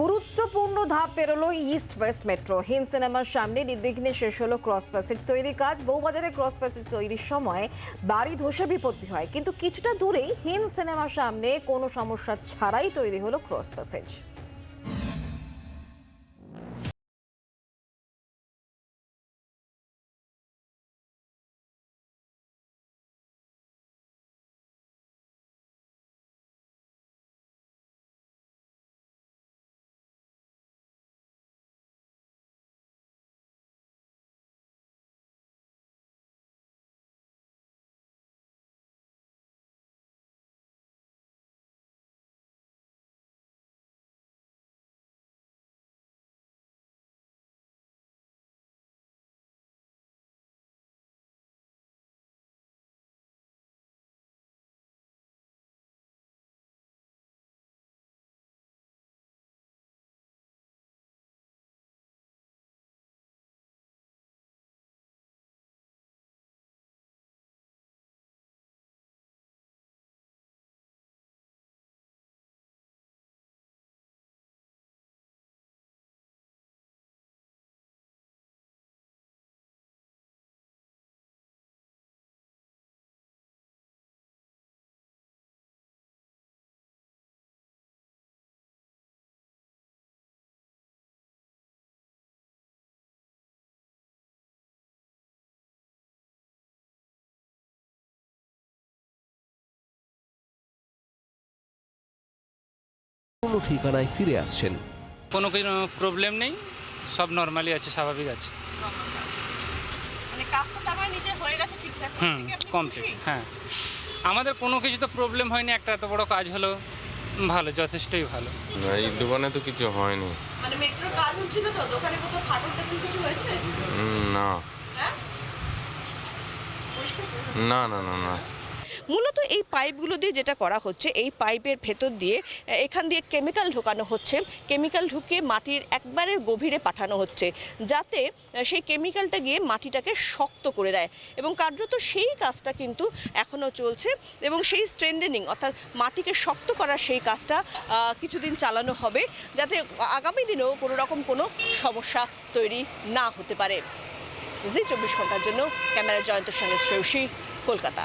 গুরুত্বপূর্ণ ধাপ পেরোলো ইস্ট ওয়েস্ট মেট্রো হিন্দ সিনেমার সামনে নির্বিঘ্নে শেষ হলো ক্রস প্যাসেজ তৈরির কাজ। বউবাজারে ক্রস প্যাসেজ তৈরির সময় বাড়ি ধসে বিপত্তি হয়। কিন্তু কিছুটা দূরেই হিন্দ সিনেমার সামনে কোনো সমস্যা ছাড়াই তৈরি হলো ক্রস প্যাসেজ কোনো ঠিকানায় ফিরে আসছেন। কোনো কোনো প্রবলেম নেই? সব নর্মালি আছে স্বাভাবিক আছে। মানে হয়ে হুম কমপ্লিট হ্যাঁ। আমাদের কোনো কিছু তো প্রবলেম হয়নি একটা এত বড় কাজ হলো ভালো যথেষ্টই ভালো। না, এই দোকানে তো কিছু হয়নি। মানে মেট্রোর কাজ হচ্ছিল তো দোকানে কোথাও ফাটল টাটল কিছু হয়েছে? না। হ্যাঁ? করে না না না না। মূলত এই পাইপগুলো দিয়ে যেটা করা হচ্ছে, এই পাইপের ভেতর দিয়ে এখান দিয়ে কেমিক্যাল ঢোকানো হচ্ছে। কেমিক্যাল ঢুকিয়ে মাটির একবারে গভীরে পাঠানো হচ্ছে, যাতে সেই কেমিক্যালটা গিয়ে মাটিটাকে শক্ত করে দেয়। এবং কার্যত সেই কাজটা কিন্তু এখনও চলছে এবং সেই স্ট্রেন্ডেনিং অর্থাৎ মাটিকে শক্ত করার সেই কাজটা কিছুদিন চালানো হবে, যাতে আগামী দিনেও কোনো রকম কোনো সমস্যা তৈরি না হতে পারে। জি, চব্বিশ ঘণ্টার জন্য ক্যামেরা জয়ন্তের সঙ্গে শ্রেয়সী কলকাতা।